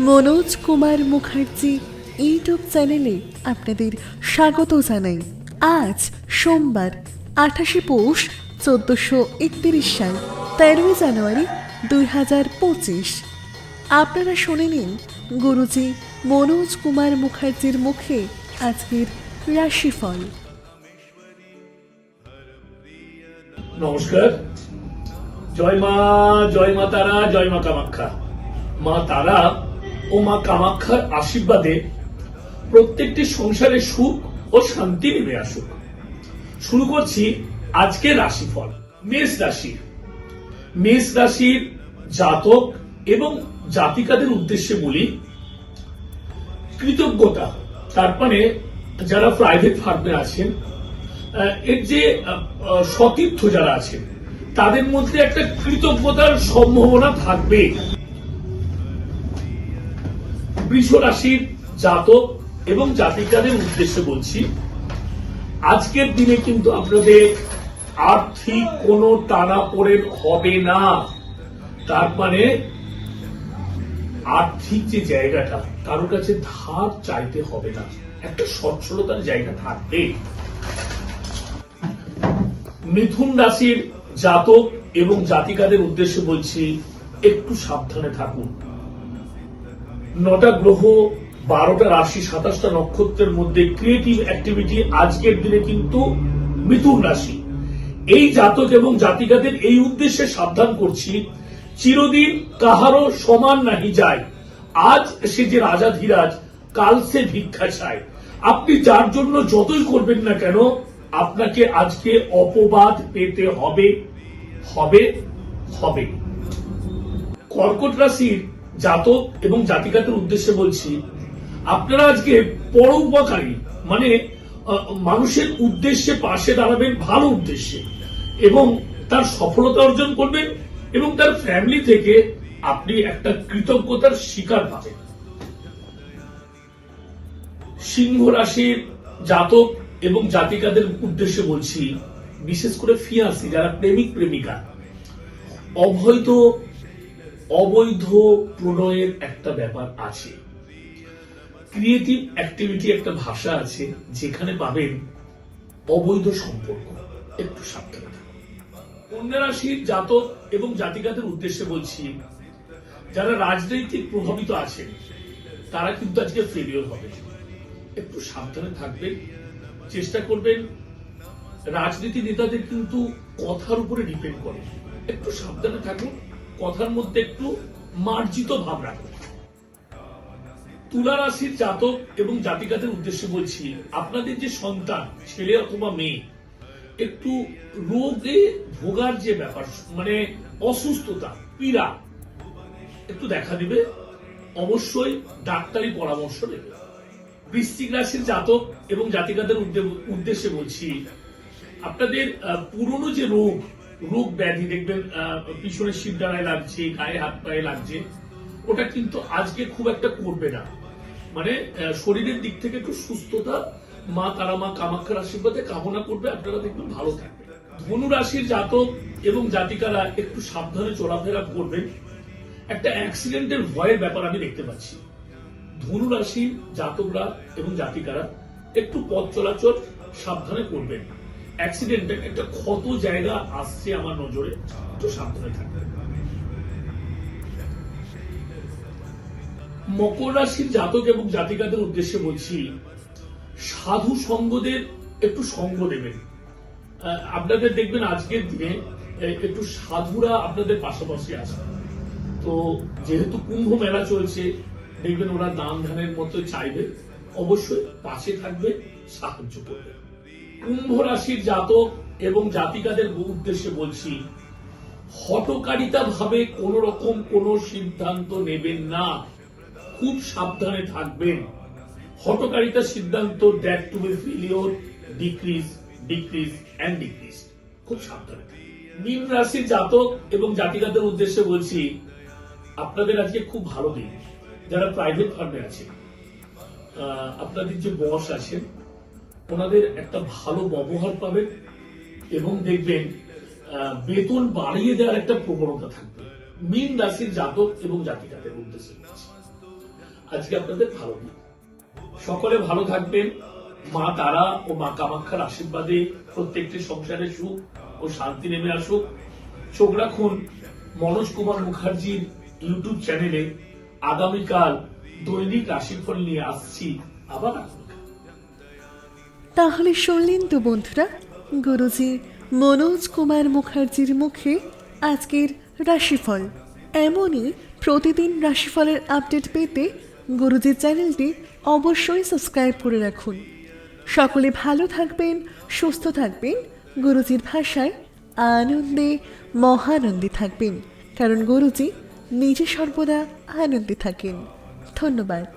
Manoj Kumar Mukherjee YouTube চ্যানেলে আপনাদের স্বাগত জানাই। আজ সোমবার, আঠাশে পৌষ, চোদ্দোশো একত্রিশ সাল, তেরোই জানুয়ারি দুই হাজার পঁচিশ। আপনারা শুনে নিন, গুরুজি মনোজ কুমার মুখার্জির মুখে আজকের রাশিফল। নমস্কার। জয় মা জয় মা তারা, জয় মা কামাখ্যা। মা তারা ও মা কামাখ্যার আশীর্বাদে প্রত্যেকটি সংসারে সুখ ও শান্তি নেমে আসুক। শুরু করছি আজকের রাশিফল, মেষ রাশি। মেষ রাশির জাতক এবং জাতিকাদের উদ্দেশ্যে বলি, কৃতজ্ঞতা। তার মানে যারা প্রাইভেট ফার্মে আছেন এর যে সতীর্থ যারা আছেন, তাদের মধ্যে একটা কৃতজ্ঞতার সম্ভাবনা থাকবে বৃষ রাশির জাতক এবং জাতিকাদের উদ্দেশ্যে বলছি, আজকের দিনে কিন্তু আপনাদের আর্থিক কোনো টানা পড়েন হবে না। তার মানে আর্থিক যে জায়গাটা, কারোর কাছে ধার চাইতে হবে না। একটা সচ্ছলতার জায়গা থাকবে। মিথুন রাশির জাতক এবং জাতিকাদের উদ্দেশ্যে বলছি, একটু সাবধানে থাকুন। নটা গ্রহ, বারোটা রাশি, সাতাশটা নক্ষত্রের মধ্যে ক্রিয়েটিভ অ্যাক্টিভিটি আজকের দিনে কিন্তু মিথুন রাশি। এই জাতক এবং জাতিকাদের এই উদ্দেশ্যে সাবধান করছি, চিরদিন কাহারও সমান নাহি যায়। আজ সে যে রাজা ধীরাজ, কাল সে ভিক্ষা চায়। আপনি যার জন্য যতই করবেন না কেন, আপনাকে আজকে অপবাদ পেতে হবে হবে হবে। কর্কট রাশির জাতক এবং জাতিকাদের উদ্দেশ্যে বলছি, আপনারা আজকে পরোপকারী মানে মানুষের উদ্দেশ্যে পাশে দাঁড়াবেন ভালো উদ্দেশ্যে এবং তার সফলতা অর্জন করবেন এবং তার ফ্যামিলি থেকে আপনি একটা কৃতজ্ঞতার শিকার পাবেন। সিংহ রাশির জাতক এবং জাতিকাদের উদ্দেশ্যে বলছি, বিশেষ করে ফিয়াসি, যারা প্রেমিক প্রেমিকা অবৈধ অবৈধ প্রণয়ের একটা ব্যাপার আছে। ক্রিয়েটিভ অ্যাক্টিভিটি একটা ভাষা আছে যেখানে পাবেন অবৈধ সম্পর্ক। একটু সাবধানে। কন্যা রাশির জাতক এবং জাতিকাদের উদ্দেশ্যে বলছি, যারা রাজনৈতিক প্রভাবিত আছেন, তারা কিন্তু আজকে ফেলিওর হবে। একটু সাবধানে থাকবেন, চেষ্টা করবেন। রাজনীতি নেতাদের কিন্তু কথার উপরে ডিপেন্ড করে। একটু সাবধানে থাকুন। কথার মধ্যে একটু মার্জিত ভাব রাখুন তুলা রাশির জাতক এবং জাতিকাদের উদ্দেশ্যে বলছি, আপনাদের যে সন্তান, ছেলে অথবা মেয়ে, একটু রোগে ভোগার যে ব্যাপার মানে অসুস্থতা, পীড়া, একটু দেখা দিবে। অবশ্যই ডাক্তারি পরামর্শ নেবে বৃশ্চিক রাশির জাতক এবং জাতিকাদের উদ্দে- উদ্দেশ্যে বলছি, আপনাদের পুরনো যে রোগ রোগ ব্যাধি দেখবেন আহ, পিছনে শিবডানায় লাগছে গায়ে হাত পায়ে লাগছে ওটা কিন্তু আজকে খুব একটা করবে না। মানে শরীরের দিক থেকে একটু সুস্থতা মা তারা মা কামাক্ষার আশীর্বাদে কামনা করবে আপনারা দেখবেন ভালো থাকবে। ধনু রাশির জাতক এবং জাতিকারা একটু সাবধানে চলাফেরা করবেন। একটা অ্যাক্সিডেন্টের ভয়ের ব্যাপার আমি দেখতে পাচ্ছি। ধনু রাশির জাতকরা এবং জাতিকারা একটু পথ চলাচল সাবধানে করবেন। অ্যাক্সিডেন্টের একটা ক্ষত জায়গা আসছে আমার নজরে, একটু সাবধানে থাকবেন মকর রাশির জাতক এবং জাতিকাদের উদ্দেশ্যে বলছি, সাধু সঙ্গদের একটু সঙ্গ দেবেন। আপনাদের দেখবেন আজকের দিনে একটু সাধুরা আপনাদের পাশাপাশি আছে। তো যেহেতু কুম্ভ মেলা চলছে, দেখবেন ওরা দান ধানের মতো চাইবে, অবশ্যই পাশে থাকবে, সাহায্য করবে। কুম্ভ রাশির জাতক এবং জাতিকাদের উদ্দেশ্যে বলছি হটকারিতা ভাবে কোন রকম কোন সিদ্ধান্ত নেবেন না। খুব সাবধানে থাকবেন। হটকারিতা সিদ্ধান্ত that to be failure decrease decrease and decrease খুব সাবধানে। মীন রাশির জাতক এবং জাতিকাদের উদ্দেশ্যে বলছি আপনাদের আজকে খুব ভালো দিন। যারা প্রাইভেট ফার্মে আহ, আপনাদের যে বস আছেন ওনাদের একটা ভালো ব্যবহার পাবেন এবং দেখবেন বেতন বাড়িয়ে দেওয়ার একটা প্রবণতা থাকবে। মীন রাশির জাতক এবং জাতিকাদের উদ্দেশ্যে আজকে আপনাদের ভালো দিন। সকলে ভালো থাকবেন। মা তারা ও মা কামাক্ষার আশীর্বাদে প্রত্যেকটি সংসারে সুখ ও শান্তি নেমে আসুক। চোখ রাখুন মনোজ কুমার মুখার্জির ইউটিউব চ্যানেলে আগামীকাল দৈনিক রাশিফল নিয়ে আসছি আবার আগামীকাল তাহলে শুনলেন তো বন্ধুরা, গুরুজি মনোজ কুমার মুখার্জির মুখে আজকের রাশিফল। এমনই প্রতিদিন রাশিফলের আপডেট পেতে গুরুজির চ্যানেলটি অবশ্যই সাবস্ক্রাইব করে রাখুন। সকলে ভালো থাকবেন, সুস্থ থাকবেন, গুরুজির ভাষায় আনন্দে মহানন্দে থাকবেন। কারণ গুরুজি নিজে সর্বদা আনন্দে থাকেন। ধন্যবাদ।